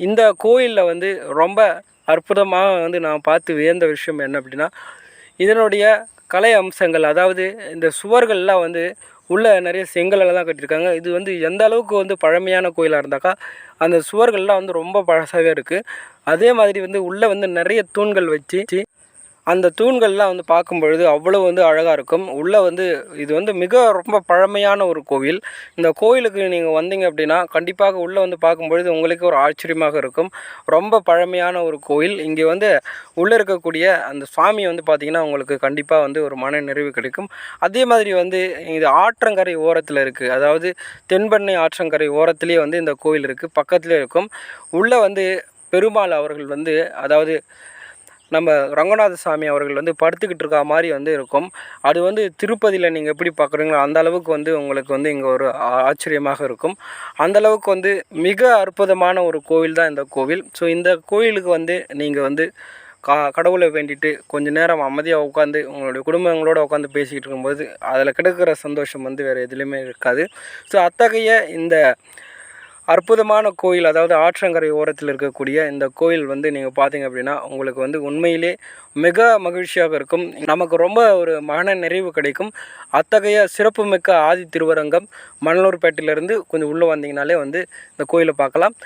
இந்த கோயிலில் வந்து ரொம்ப அற்புதமாக வந்து நான் பார்த்து வியந்த விஷயம் என்ன அப்படின்னா இதனுடைய கலை அம்சங்கள் அதாவது இந்த சுவர்கள்லாம் வந்து உள்ளே நிறைய செங்கலால் தான் கட்டியிருக்காங்க. இது வந்து எந்த அளவுக்கு வந்து பழமையான கோயிலாக இருந்தாக்கா அந்த சுவர்கள்லாம் வந்து ரொம்ப பழசாகவே இருக்குது அதே மாதிரி வந்து உள்ளே வந்து நிறைய தூண்கள் வச்சு அந்த தூண்கள்லாம் வந்து பார்க்கும் பொழுது அவ்வளோ வந்து அழகாக இருக்கும். உள்ளே வந்து இது வந்து மிக ரொம்ப பழமையான ஒரு கோவில். இந்த கோயிலுக்கு நீங்கள் வந்தீங்க அப்படின்னா கண்டிப்பாக உள்ளே வந்து பார்க்கும்பொழுது உங்களுக்கு ஒரு ஆச்சரியமாக இருக்கும். ரொம்ப பழமையான ஒரு கோயில் இங்கே வந்து உள்ளே இருக்கக்கூடிய அந்த சுவாமி வந்து பார்த்திங்கன்னா உங்களுக்கு கண்டிப்பாக வந்து ஒரு மன நிறைவு கிடைக்கும். அதே மாதிரி வந்து இது ஆற்றங்கரை ஓரத்தில் இருக்குது அதாவது தென்பெண்ணை ஆற்றங்கரை ஓரத்துலேயே வந்து இந்த கோயில் இருக்குது பக்கத்துலேயே இருக்கும். உள்ளே வந்து பெருமாள் அவர்கள் வந்து அதாவது நம்ம ரங்கநாத சாமி அவர்கள் வந்து படுத்துக்கிட்டு இருக்க மாதிரி வந்து இருக்கும். அது வந்து திருப்பதியில் நீங்கள் எப்படி பார்க்குறீங்களோ அந்த அளவுக்கு வந்து உங்களுக்கு வந்து இங்கே ஒரு ஆச்சரியமாக இருக்கும். அந்த அளவுக்கு வந்து மிக அற்புதமான ஒரு கோவில் தான் இந்த கோவில். ஸோ இந்த கோயிலுக்கு வந்து நீங்கள் வந்து கா கடவுளை வேண்டிட்டு கொஞ்ச நேரம் அமைதியாக உட்காந்து உங்களுடைய குடும்பங்களோடு உட்காந்து பேசிக்கிட்டு இருக்கும்போது அதில் கிடைக்கிற சந்தோஷம் வந்து வேறு எதுலேயுமே இருக்காது. ஸோ அத்தகைய இந்த அற்புதமான கோயில் அதாவது ஆற்றங்கரை ஓரத்தில் இருக்கக்கூடிய இந்த கோயில் வந்து நீங்கள் பார்த்தீங்க அப்படின்னா உங்களுக்கு வந்து உண்மையிலே மிக மகிழ்ச்சியாக இருக்கும். நமக்கு ரொம்ப ஒரு மன நிறைவு கிடைக்கும். அத்தகைய சிறப்புமிக்க ஆதி திருவரங்கம் மணலூர்பேட்டையிலேருந்து கொஞ்சம் உள்ளே வந்தீங்கனாலே வந்து இந்த கோயிலை பார்க்கலாம்.